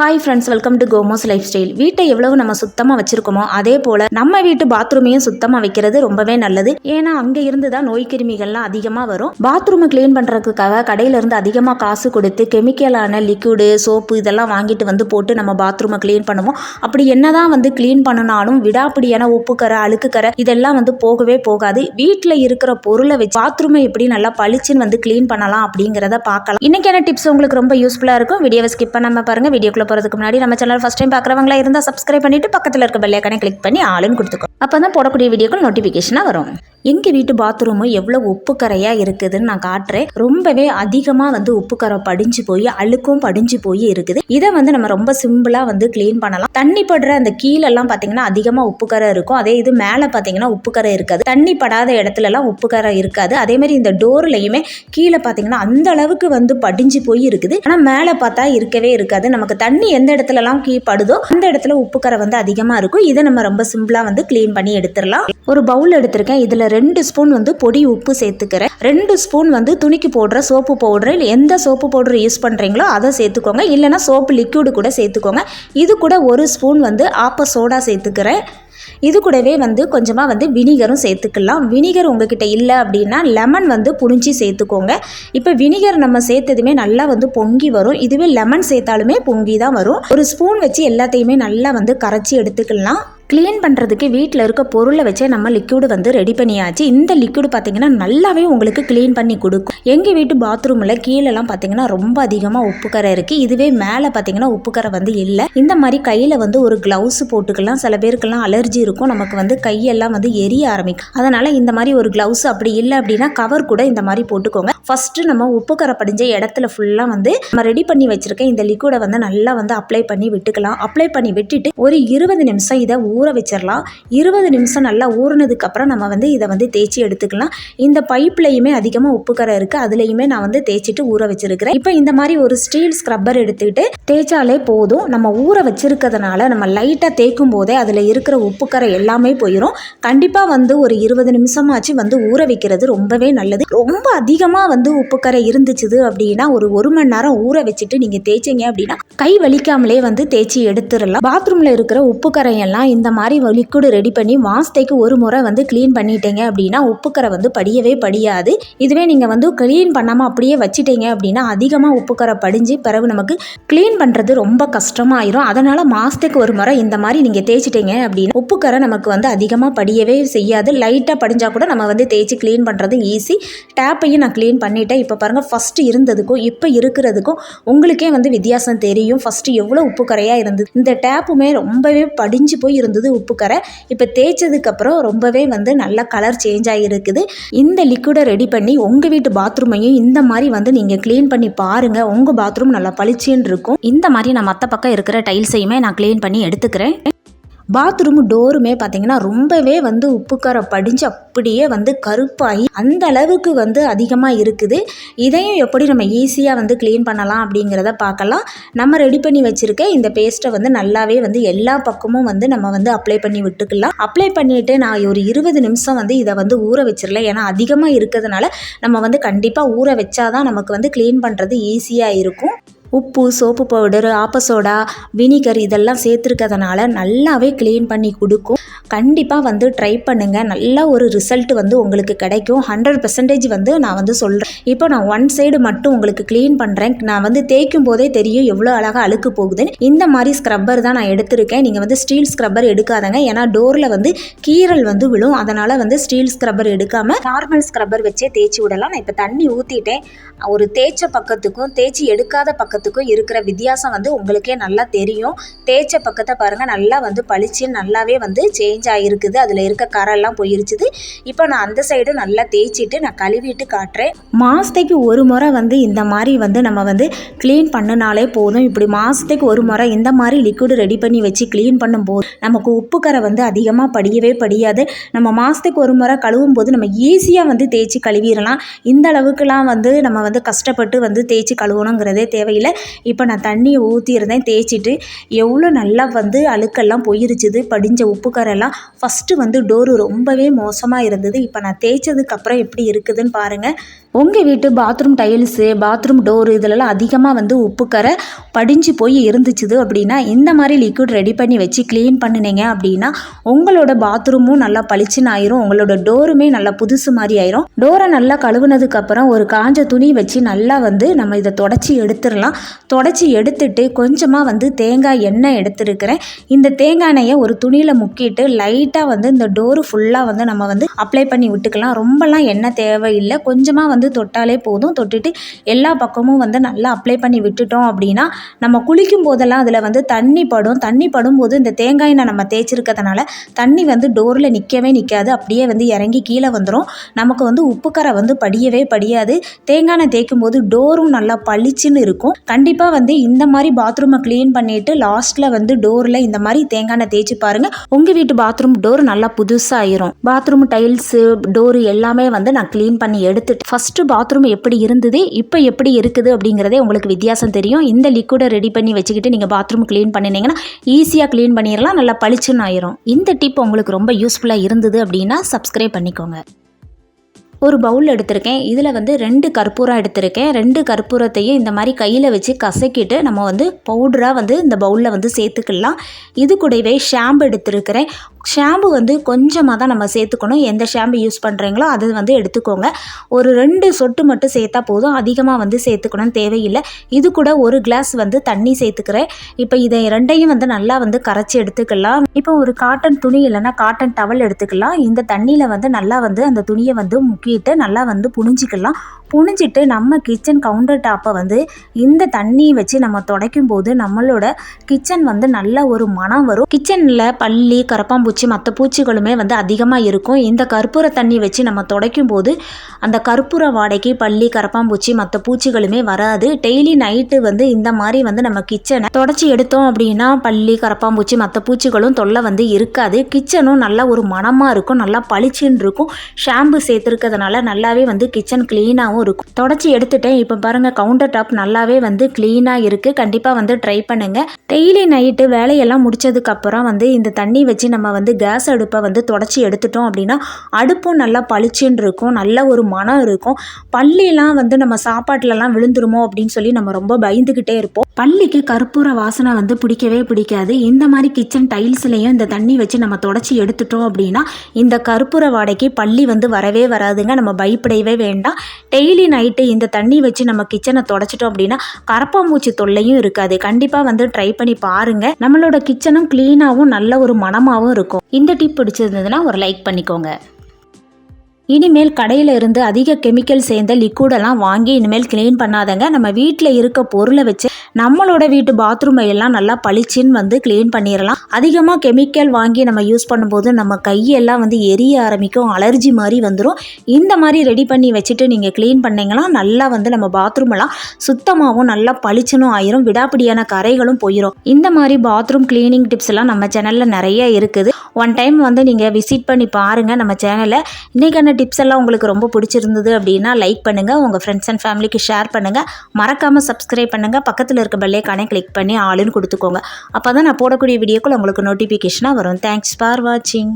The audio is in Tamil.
Hi friends welcome to Komos lifestyle வீட்டை எவ்வளவு நம்ம சுத்தமாக வச்சிருக்கோமோ அதே போல் நம்ம வீட்டு பாத்ரூமையும் சுத்தமாக வைக்கிறது ரொம்பவே நல்லது. ஏன்னா அங்கே இருந்து தான் நோய் கிருமிகள்லாம் அதிகமாக வரும். பாத்ரூமை க்ளீன் பண்ணுறதுக்காக கடையிலேருந்து அதிகமாக காசு கொடுத்து கெமிக்கலான லிக்விடு சோப்பு இதெல்லாம் வாங்கிட்டு வந்து போட்டு நம்ம பாத்ரூமை க்ளீன் பண்ணுவோம். அப்படி என்னதான் வந்து க்ளீன் பண்ணினாலும் விடாப்பிடியான உப்புக்கரை அழுக்குக்கரை இதெல்லாம் வந்து போகவே போகாது. வீட்டில் இருக்கிற பொருளை வச்சு பாத்ரூமை எப்படி நல்லா பளிச்சுன்னு வந்து க்ளீன் பண்ணலாம் அப்படிங்கிறத பார்க்கலாம். இன்னைக்கான டிப்ஸ் உங்களுக்கு ரொம்ப யூஸ்ஃபுல்லாக இருக்கும். வீடியோவை ஸ்கிப் பண்ணாமல் பாருங்கள் வீடியோக்குள்ள போகிறதுக்கு முன்னாடி நம்ம சேனல் ஃபஸ்ட் டைம் பார்க்குறவங்களா இருந்தால் சப்ஸ்கிரைப் பண்ணிட்டு பக்கத்தில் இருக்க பெல்லைக்கானே கிளிக் பண்ணி ஆளுன்னு கொடுத்துக்கோ. அப்போ தான் போடக்கூடிய வீடியோக்கள் நோட்டிஃபிகேஷனாக வரும். எங்கள் வீட்டு பாத்ரூமு எவ்வளோ உப்புக்கரையாக இருக்குதுன்னு நான் காட்டுறேன். ரொம்பவே அதிகமாக வந்து உப்பு கரை படிஞ்சு போய் அழுக்கும் படிஞ்சு போய் இருக்குது. இதை வந்து நம்ம ரொம்ப சிம்பிளாக வந்து க்ளீன் பண்ணலாம். தண்ணி படுற அந்த கீழெல்லாம் பார்த்தீங்கன்னா அதிகமாக உப்பு கரை இருக்கும். அதே இது மேலே பார்த்தீங்கன்னா உப்பு கரை இருக்காது. தண்ணி படாத இடத்துலலாம் உப்பு கரை இருக்காது. அதே மாதிரி இந்த டோர்லையுமே கீழே பார்த்தீங்கன்னா அந்த அளவுக்கு வந்து படிஞ்சு போய் இருக்குது. ஆனால் மேலே பார்த்தா இருக்கவே இருக்காது. நமக்கு தண்ணி எந்த இடத்துலலாம் கீ படுதோ அந்த இடத்துல உப்பு கரை வந்து அதிகமாக இருக்கும். இதை நம்ம ரொம்ப சிம்பிளாக வந்து க்ளீன் பண்ணி எடுத்துடலாம். ஒரு பவுல் எடுத்திருக்கேன். இதில் ரெண்டு ஸ்பூன் வந்து பொடி உப்பு சேர்த்துக்கிறேன். ரெண்டு ஸ்பூன் வந்து துணிக்கு போடுற சோப்பு பவுடர் இல்லை எந்த சோப்பு பவுடர் யூஸ் பண்ணுறீங்களோ அதை சேர்த்துக்கோங்க. இல்லைன்னா சோப்பு லிக்யூடு கூட சேர்த்துக்கோங்க. இது கூட ஒரு ஸ்பூன் வந்து ஆப்ப சோடா சேர்த்துக்கிறேன். இது கூடவே வந்து கொஞ்சமாக வந்து வினிகரும் சேர்த்துக்கலாம். வினிகர் உங்ககிட்ட இல்லை அப்படின்னா லெமன் வந்து புழிஞ்சி சேர்த்துக்கோங்க. இப்போ வினிகர் நம்ம சேர்த்ததுமே நல்லா வந்து பொங்கி வரும். இதுவே லெமன் சேர்த்தாலுமே பொங்கி தான் வரும். ஒரு ஸ்பூன் வச்சு எல்லாத்தையுமே நல்லா வந்து கரைச்சி எடுத்துக்கலாம். க்ளீன் பண்ணுறதுக்கு வீட்டில் இருக்க பொருளை வச்சே நம்ம லிக்யூடு வந்து ரெடி பண்ணியாச்சு. இந்த லிக்யூடு பார்த்தீங்கன்னா நல்லாவே உங்களுக்கு க்ளீன் பண்ணி கொடுக்கும். எங்கள் வீட்டு பாத்ரூமில் கீழெல்லாம் பார்த்தீங்கன்னா ரொம்ப அதிகமாக உப்புக்கரை இருக்குது இதுவே மேலே பார்த்தீங்கன்னா உப்புக்கரை வந்து இல்லை. இந்த மாதிரி கையில் வந்து ஒரு க்ளவுஸ் போட்டுக்கலாம். சில பேருக்கெல்லாம் அலர்ஜி இருக்கும். நமக்கு வந்து கையெல்லாம் வந்து எரிய ஆரம்பிக்கும். அதனால் இந்த மாதிரி ஒரு க்ளவுஸ் அப்படி இல்லை அப்படின்னா கவர் கூட இந்த மாதிரி போட்டுக்கோங்க. ஃபஸ்ட்டு நம்ம உப்புக்கரை படிஞ்ச இடத்துல ஃபுல்லாக வந்து நம்ம ரெடி பண்ணி வச்சுருக்கேன் இந்த லிக்யூடை வந்து நல்லா வந்து அப்ளை பண்ணி விட்டுக்கலாம். அப்ளை பண்ணி விட்டுட்டு ஒரு இருபது நிமிஷம் இதை ஊற வச்சிடலாம் இருபது நிமிஷம் நல்லா ஊறினதுக்கப்புறம் நம்ம வந்து இதை வந்து தேய்ச்சி எடுத்துக்கலாம். இந்த பைப்லையுமே அதிகமாக உப்புக்கரை இருக்குது அதுலேயுமே நான் வந்து தேய்ச்சிட்டு ஊற வச்சிருக்கிறேன். இப்போ இந்த மாதிரி ஒரு ஸ்டீல் ஸ்க்ரப்பர் எடுத்துக்கிட்டு தேய்ச்சாலே போதும். நம்ம ஊற வச்சிருக்கிறதுனால நம்ம லைட்டாக தேய்க்கும் போதே அதில் இருக்கிற உப்புக்கரை எல்லாமே போயிடும் கண்டிப்பாக வந்து ஒரு இருபது நிமிஷமாச்சு வந்து ஊற வைக்கிறது ரொம்பவே நல்லது. ரொம்ப அதிகமாக வந்து உப்புக்கரை இருந்துச்சுது அப்படின்னா ஒரு ஒரு மணி நேரம் ஊற வச்சுட்டு நீங்கள் தேய்ச்சிங்க அப்படின்னா கை வலிக்காமலே வந்து தேய்ச்சி எடுத்துடலாம் பாத்ரூமில் இருக்கிற உப்புக்கரையெல்லாம் இந்த மாதிரி லிக்விடு ரெடி பண்ணி மாதத்துக்கு ஒரு முறை வந்து க்ளீன் பண்ணிட்டீங்க அப்படின்னா உப்புக்கரை வந்து படியவே படியாது. இதுவே நீங்கள் வந்து க்ளீன் பண்ணாமல் அப்படியே வச்சிட்டீங்க அப்படின்னா அதிகமாக உப்புக்கரை படிஞ்சு பிறகு நமக்கு க்ளீன் பண்ணுறது ரொம்ப கஷ்டமாயிரும். அதனால் மாதத்துக்கு ஒரு முறை இந்த மாதிரி நீங்கள் தேய்ச்சிட்டீங்க அப்படின்னா உப்புக்கரை நமக்கு வந்து அதிகமாக படியவே செய்யாது. லைட்டாக படிஞ்சால் கூட நம்ம வந்து தேய்ச்சி க்ளீன் பண்ணுறது ஈஸி டேப்பையும் நான் க்ளீன் பண்ணிட்டேன். இப்போ பாருங்கள் ஃபஸ்ட்டு இருந்ததுக்கும் இப்போ இருக்கிறதுக்கும் உங்களுக்கே வந்து வித்தியாசம் தெரியும். ஃபஸ்ட்டு எவ்வளோ உப்புக்கரையாக இருந்தது. இந்த டேப்புமே ரொம்பவே படிஞ்சு போய் இருந்தது. உப்புக்கரை இப்போ தேய்ச்சதுக்கப்புறம் ரொம்பவே வந்து நல்ல கலர் சேஞ்ச் ஆகிருக்குது இந்த லிக்விடை ரெடி பண்ணி உங்கள் வீட்டு பாத்ரூமையும் இந்த மாதிரி வந்து நீங்கள் க்ளீன் பண்ணி பாருங்கள் உங்கள் பாத்ரூம் நல்லா பளிச்சுன்னு இருக்கும். இந்த மாதிரி நான் மற்ற பக்கம் இருக்கிற டைல்ஸையுமே நான் க்ளீன் பண்ணி எடுத்துக்கிறேன். பாத்ரூம் டோருமே பார்த்தீங்கன்னா ரொம்பவே வந்து உப்புக்கரை படிஞ்சு அப்படியே வந்து கருப்பாகி அந்த அளவுக்கு வந்து அதிகமாக இருக்குது. இதையும் எப்படி நம்ம ஈஸியாக வந்து க்ளீன் பண்ணலாம் அப்படிங்கிறத பார்க்கலாம். நம்ம ரெடி பண்ணி வச்சுருக்க இந்த பேஸ்ட்டை வந்து நல்லாவே வந்து எல்லா பக்கமும் வந்து நம்ம வந்து அப்ளை பண்ணி விட்டுக்கலாம். அப்ளை பண்ணிவிட்டு நான் ஒரு இருபது நிமிஷம் வந்து இதை வந்து ஊற வச்சிடல ஏன்னா அதிகமாக இருக்கிறதுனால நம்ம வந்து கண்டிப்பாக ஊற வச்சாதான் நமக்கு வந்து க்ளீன் பண்ணுறது ஈஸியாக இருக்கும். உப்பு சோப்பு பவுடர் ஆப்பசோடா வினிகர் இதெல்லாம் சேர்த்துருக்கிறதுனால நல்லாவே க்ளீன் பண்ணி கொடுக்கும். கண்டிப்பாக வந்து ட்ரை பண்ணுங்கள் நல்ல ஒரு ரிசல்ட் வந்து உங்களுக்கு கிடைக்கும். ஹண்ட்ரட் பர்சன்டேஜ் வந்து நான் வந்து சொல்கிறேன் இப்போ நான் ஒன் சைடு மட்டும் உங்களுக்கு க்ளீன் பண்ணுறேன் நான் வந்து தேய்க்கும் போதே தெரியும் எவ்வளோ அழகாக அழுக்கு போகுதுன்னு. இந்த மாதிரி ஸ்க்ரப்பர் தான் நான் எடுத்திருக்கேன். நீங்கள் வந்து ஸ்டீல் ஸ்க்ரப்பர் எடுக்காதங்க. ஏன்னா டோரில் வந்து கீரல் வந்து விழும். அதனால் வந்து ஸ்டீல் ஸ்க்ரப்பர் எடுக்காமல் நார்மல் ஸ்க்ரப்பர் வச்சே தேய்ச்சி விடலாம். நான் இப்போ தண்ணி ஊற்றிட்டேன் ஒரு தேய்ச்ச பக்கத்துக்கும் தேய்ச்சி எடுக்காத பக்கத்துக்கும் இருக்கிற வித்தியாசம் வந்து உங்களுக்கே நல்லா தெரியும். தேய்ச்ச பக்கத்தை பாருங்கள் நல்லா வந்து பளிச்சு நல்லாவே வந்து சேஞ்ச் ஆகிருக்குது அதில் இருக்க கரெல்லாம் போயிருச்சுது. இப்போ நான் அந்த சைடு நல்லா தேய்ச்சிட்டு நான் கழுவிட்டு காட்டுறேன். மாதத்துக்கு ஒரு முறை வந்து இந்த மாதிரி வந்து நம்ம வந்து க்ளீன் பண்ணினாலே போதும். இப்படி மாதத்துக்கு ஒரு முறை இந்த மாதிரி லிக்விட் ரெடி பண்ணி வச்சு க்ளீன் பண்ணும்போது நமக்கு உப்பு கரை வந்து அதிகமாக படியவே படியாது. நம்ம மாதத்துக்கு ஒரு முறை கழுவும் போது நம்ம ஈஸியாக வந்து தேய்ச்சி கழுவிடலாம். இந்த அளவுக்குலாம் வந்து நம்ம வந்து கஷ்டப்பட்டு வந்து தேய்ச்சி கழுவணுங்கிறதே தேவையில்லை. இப்போ நான் தண்ணியை ஊற்றியிருந்தேன் தேய்ச்சிட்டு எவ்வளோ நல்லா வந்து அழுக்கெல்லாம் போயிருச்சுது. படிஞ்ச உப்பு கரெல்லாம் ஃபஸ்ட்டு வந்து டோரு ரொம்பவே மோசமாக இருந்தது. இப்போ நான் தேய்ச்சதுக்கப்புறம் எப்படி இருக்குதுன்னு பாருங்கள் உங்கள் வீட்டு பாத்ரூம் டைல்ஸு பாத்ரூம் டோரு இதிலலாம் அதிகமாக வந்து உப்புக்கரை படிஞ்சு போய் இருந்துச்சுது அப்படின்னா இந்த மாதிரி லிக்விட் ரெடி பண்ணி வச்சு க்ளீன் பண்ணினீங்க அப்படின்னா உங்களோட பாத்ரூமும் நல்லா பளிச்சுன்னு ஆயிரும். உங்களோட டோருமே நல்லா புதுசு மாதிரி ஆயிரும். டோரை நல்லா கழுவுனதுக்கப்புறம் ஒரு காஞ்ச துணி வச்சு நல்லா வந்து நம்ம இதை தொடச்சி எடுத்துடலாம். தொடச்சி எடுத்துட்டு கொஞ்சமாக வந்து தேங்காய் எண்ணெய் எடுத்துருக்கிறேன். இந்த தேங்காய் எண்ணெயை ஒரு துணியில் முக்கிட்டு லைட்டாக வந்து இந்த டோரு ஃபுல்லாக வந்து நம்ம வந்து அப்ளை பண்ணி விட்டுக்கலாம். ரொம்பலாம் எண்ணெய் தேவையில்லை. கொஞ்சமாக வந்து தொட்டாலே போதும். தொட்டுட்டு எல்லா பக்கமும் வந்து நல்லா அப்ளை பண்ணி விட்டுட்டோம் அப்படின்னா நம்ம குளிக்கும் போதெல்லாம் அதில் வந்து தண்ணி படும். தண்ணி படும்போது இந்த தேங்காய் எண்ணெய் நம்ம தேய்ச்சிருக்கிறதுனால தண்ணி வந்து டோரில் நிற்கவே நிற்காது அப்படியே வந்து இறங்கி கீழே வந்துடும் நமக்கு வந்து உப்புக்கரை வந்து படியவே படியாது. தேங்காய் எண்ணெய் தேய்க்கும் போது டோரும் நல்லா பளிச்சுன்னு இருக்கும். கண்டிப்பாக வந்து இந்த மாதிரி பாத்ரூமை க்ளீன் பண்ணிவிட்டு லாஸ்ட்டில் வந்து டோரில் இந்த மாதிரி தேங்காய் எண்ணெய் தேய்ச்சி பாருங்கள் உங்கள் வீட்டு பாத்ரூம் டோர் நல்லா புதுசாகிரும் பாத்ரூம் டைல்ஸு டோரு எல்லாமே வந்து நான் க்ளீன் பண்ணி எடுத்துட்டு ஃபஸ்ட்டு பாத்ரூம் எப்படி இருந்தது இப்போ எப்படி இருக்குது அப்படிங்கிறதே உங்களுக்கு வித்தியாசம் தெரியும். இந்த லிக்விடை ரெடி பண்ணி வச்சுக்கிட்டு நீங்கள் பாத்ரூம் க்ளீன் பண்ணினீங்கன்னா ஈஸியாக க்ளீன் பண்ணிடலாம் நல்லா பளிச்சுன்னு ஆயிரும். இந்த டிப் உங்களுக்கு ரொம்ப யூஸ்ஃபுல்லாக இருந்தது அப்படின்னா சப்ஸ்கிரைப் பண்ணிக்கோங்க. ஒரு பவுல் எடுத்திருக்கேன். இதில் வந்து ரெண்டு கற்பூரம் எடுத்திருக்கேன். ரெண்டு கற்பூரத்தையும் இந்த மாதிரி கையில் வச்சு கசக்கிட்டு நம்ம வந்து பவுடராக வந்து இந்த பவுலில் வந்து சேர்த்துக்கலாம். இது கூடவே ஷாம்பு எடுத்திருக்கிறேன். ஷாம்பு வந்து கொஞ்சமாக தான் நம்ம சேர்த்துக்கணும். எந்த ஷாம்பு யூஸ் பண்ணுறீங்களோ அது வந்து எடுத்துக்கோங்க. ஒரு ரெண்டு சொட்டு மட்டும் சேர்த்தா போதும். அதிகமாக வந்து சேர்த்துக்கணும்னு தேவையில்லை. இது கூட ஒரு கிளாஸ் வந்து தண்ணி சேர்த்துக்கிறேன். இப்போ இதை ரெண்டையும் வந்து நல்லா வந்து கரைச்சி எடுத்துக்கலாம். இப்போ ஒரு காட்டன் துணி இல்லைன்னா காட்டன் டவல் எடுத்துக்கலாம். இந்த தண்ணியில் வந்து நல்லா வந்து அந்த துணியை வந்து முக்கிட்டு நல்லா வந்து புனிஞ்சிக்கலாம் புனிஞ்சிட்டு நம்ம கிச்சன் கவுண்டர் டாப்பை வந்து இந்த தண்ணியை வச்சு நம்ம துடைக்கும் போது நம்மளோட கிச்சன் வந்து நல்ல ஒரு மனம் வரும். கிச்சனில் பள்ளி பூச்சி மற்ற பூச்சிகளுமே வந்து அதிகமாக இருக்கும். இந்த கற்பூர தண்ணி வச்சு நம்ம துடைக்கும் போது அந்த கற்பூர வாடைக்கு பள்ளி கரப்பாம்பூச்சி மற்ற பூச்சிகளுமே வராது. டெய்லி நைட்டு வந்து இந்த மாதிரி வந்து நம்ம கிச்சனை தொடச்சி எடுத்தோம் அப்படின்னா பள்ளி கரப்பாம்பூச்சி மற்ற பூச்சிகளும் தொல்லை வந்து இருக்காது. கிச்சனும் நல்லா ஒரு மனமாக இருக்கும் நல்லா பளிச்சுன்னு இருக்கும். ஷாம்பு சேர்த்துருக்கிறதுனால நல்லாவே வந்து கிச்சன் க்ளீனாகவும் இருக்கும். தொடச்சி எடுத்துட்டேன். இப்போ பாருங்கள் கவுண்டர் டாப் நல்லாவே வந்து க்ளீனாக இருக்குது கண்டிப்பாக வந்து ட்ரை பண்ணுங்கள் டெய்லி நைட்டு வேலையெல்லாம் முடிச்சதுக்கப்புறம் வந்து இந்த தண்ணி வச்சு நம்ம வந்து கேஸ் அடுப்பை வந்து தொடச்சி எடுத்துட்டோம் அப்படின்னா அடுப்பும் நல்லா பளிச்சுன்னு இருக்கும் நல்ல ஒரு மனம் இருக்கும். பள்ளிலாம் வந்து நம்ம சாப்பாட்டிலலாம் விழுந்துருமோ அப்படின்னு சொல்லி நம்ம ரொம்ப பயந்துக்கிட்டே இருப்போம். பள்ளிக்கு கற்பூர வாசனை வந்து பிடிக்கவே பிடிக்காது. இந்த மாதிரி கிச்சன் டைல்ஸ்லேயும் இந்த தண்ணி வச்சு நம்ம தொடச்சி எடுத்துட்டோம் அப்படின்னா இந்த கற்பூர வாடைக்கு பள்ளி வந்து வரவே வராதுங்க. நம்ம பயப்படவே வேண்டாம். டெய்லி நைட்டு இந்த தண்ணி வச்சு நம்ம கிச்சனை தொடச்சிட்டோம் அப்படின்னா கரப்பாம்பூச்சி தொல்லையும் இருக்காது. கண்டிப்பாக வந்து ட்ரை பண்ணி பாருங்கள் நம்மளோட கிச்சனும் க்ளீனாகவும் நல்ல ஒரு மனமாகவும் இருக்கும். இந்த டிப் பிடிச்சிருந்ததுன்னா ஒரு லைக் பண்ணிக்கோங்க. இனிமேல் கடையில் இருந்து அதிக கெமிக்கல் சேர்ந்த லிக்விடெல்லாம் வாங்கி இனிமேல் க்ளீன் பண்ணாதங்க. நம்ம வீட்டில் இருக்க பொருளை வச்சு நம்மளோட வீட்டு பாத்ரூமை எல்லாம் நல்லா பளிச்சின்னு வந்து க்ளீன் பண்ணிடலாம் அதிகமாக கெமிக்கல் வாங்கி நம்ம யூஸ் பண்ணும்போது நம்ம கையெல்லாம் வந்து எரிய ஆரம்பிக்கும் அலர்ஜி மாதிரி வந்துடும் இந்த மாதிரி ரெடி பண்ணி வச்சுட்டு நீங்கள் க்ளீன் பண்ணிங்கன்னா நல்லா வந்து நம்ம பாத்ரூமெல்லாம் சுத்தமாகவும் நல்லா பளிச்சனும் ஆயிரும் விடாப்பிடியான கரைகளும் போயிடும் இந்த மாதிரி பாத்ரூம் க்ளீனிங் டிப்ஸ் எல்லாம் நம்ம சேனலில் நிறைய இருக்குது. ஒன் டைம் வந்து நீங்கள் விசிட் பண்ணி பாருங்கள் நம்ம சேனலை இன்றைக்கான டிப்ஸ் எல்லாம் உங்களுக்கு ரொம்ப பிடிச்சிருந்தது அப்படின்னா லைக் பண்ணுங்கள் உங்கள் ஃப்ரெண்ட்ஸ் அண்ட் ஃபேமிலிக்கு ஷேர் பண்ணுங்கள் மறக்காமல் சப்ஸ்கிரைப் பண்ணுங்கள் பக்கத்தில் இருக்க பெல்லைக்கானே கிளிக் பண்ணி ஆளுன்னு கொடுத்துக்கோங்க. அப்போ தான் நான் போடக்கூடிய வீடியோக்கள் உங்களுக்கு நோட்டிஃபிகேஷனாக வரும். தேங்க்ஸ் ஃபார் வாட்சிங்